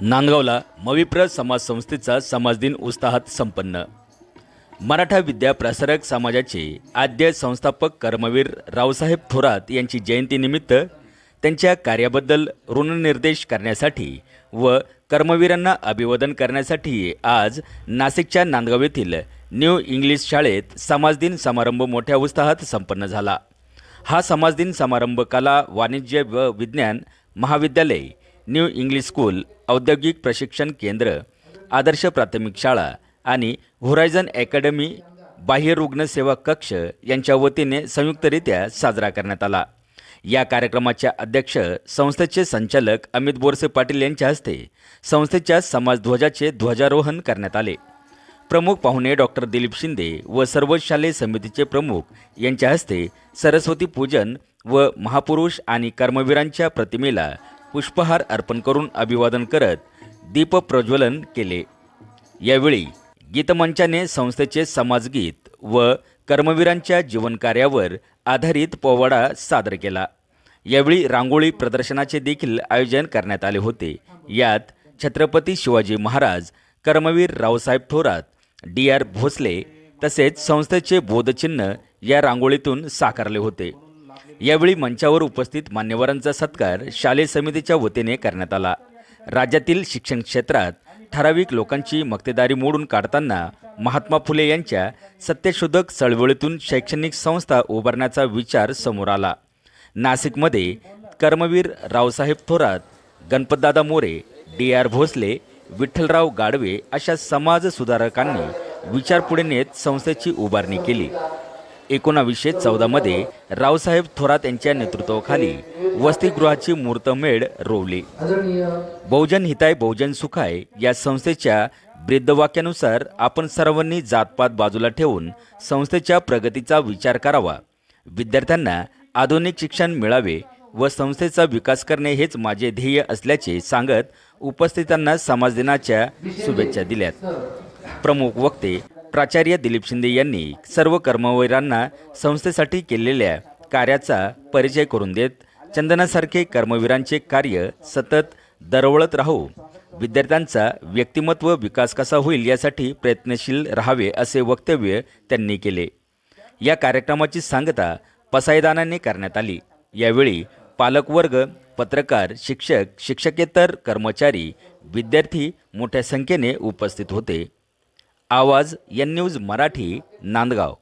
नांदगावला मविप्र समाज संस्थेचा समाजदिन उत्साहात संपन्न. मराठा विद्या प्रसारक समाजाचे आद्य संस्थापक कर्मवीर रावसाहेब थोरात यांची जयंतीनिमित्त त्यांच्या कार्याबद्दल ऋणनिर्देश करण्यासाठी व कर्मवीरांना अभिवादन करण्यासाठी आज नाशिकच्या नांदगाव येथील न्यू इंग्लिश शाळेत समाजदिन समारंभ मोठ्या उत्साहात संपन्न झाला. हा समाजदिन समारंभ कला वाणिज्य व विज्ञान महाविद्यालय न्यू इंग्लिश स्कूल औद्योगिक प्रशिक्षण केंद्र आदर्श प्राथमिक शाळा आणि होरायझन अकॅडमी बाह्य रुग्ण सेवा कक्ष यांच्या वतीने संयुक्तरित्या साजरा करण्यात आला. या कार्यक्रमाच्या अध्यक्ष संस्थेचे संचालक अमित बोरसे पाटील यांच्या हस्ते संस्थेच्या समाजध्वजाचे ध्वजारोहण करण्यात आले. प्रमुख पाहुणे डॉक्टर दिलीप शिंदे व सर्व शालेय समितीचे प्रमुख यांच्या हस्ते सरस्वती पूजन व महापुरुष आणि कर्मवीरांच्या प्रतिमेला पुष्पहार अर्पण करून अभिवादन करत दीप प्रज्वलन केले. यावेळी गीतमंचाने संस्थेचे समाजगीत व कर्मवीरांच्या जीवनकार्यावर आधारित पोवाडा सादर केला. यावेळी रांगोळी प्रदर्शनाचे देखील आयोजन करण्यात आले होते. यात छत्रपती शिवाजी महाराज कर्मवीर रावसाहेब थोरात डी आर भोसले तसेच संस्थेचे बोधचिन्ह या रांगोळीतून साकारले होते. यावेळी मंचावर उपस्थित मान्यवरांचा सत्कार शालेय समितीच्या वतीने करण्यात आला. राज्यातील शिक्षण क्षेत्रात ठराविक लोकांची मक्तेदारी मोडून काढताना महात्मा फुले यांच्या सत्यशोधक चळवळीतून शैक्षणिक संस्था उभारण्याचा विचार समोर आला. नाशिकमध्ये कर्मवीर रावसाहेब थोरात गणपतदादा मोरे डी आर भोसले विठ्ठलराव गाडवे अशा समाजसुधारकांनी विचार पुढे नेत संस्थेची उभारणी केली. एकोणावीसशे चौदामध्ये रावसाहेब थोरात यांच्या नेतृत्वाखाली वसतिगृहाची मूर्तमेढ रोवली. बहुजन हिताय बहुजन सुखाय या संस्थेच्या ब्रीदवाक्यानुसार आपण सर्वांनी जातपात बाजूला ठेवून संस्थेच्या प्रगतीचा विचार करावा. विद्यार्थ्यांना आधुनिक शिक्षण मिळावे व संस्थेचा विकास करणे हेच माझे ध्येय असल्याचे सांगत उपस्थितांना समाज दिनाच्या शुभेच्छा दिल्यात. प्रमुख वक्ते प्राचार्य दिलीप शिंदे यांनी सर्व कर्मवीरांना संस्थेसाठी केलेल्या कार्याचा परिचय करून देत चंदनासारखे कर्मवीरांचे कार्य सतत दरवळत राहू विद्यार्थ्यांचा व्यक्तिमत्व विकास कसा होईल यासाठी प्रयत्नशील राहावे असे वक्तव्य त्यांनी केले. या कार्यक्रमाची सांगता पसायदानाने करण्यात आली. यावेळी पालकवर्ग पत्रकार शिक्षक शिक्षकेतर कर्मचारी विद्यार्थी मोठ्या संख्येने उपस्थित होते. आवाज एन न्यूज मराठी नांदगाव.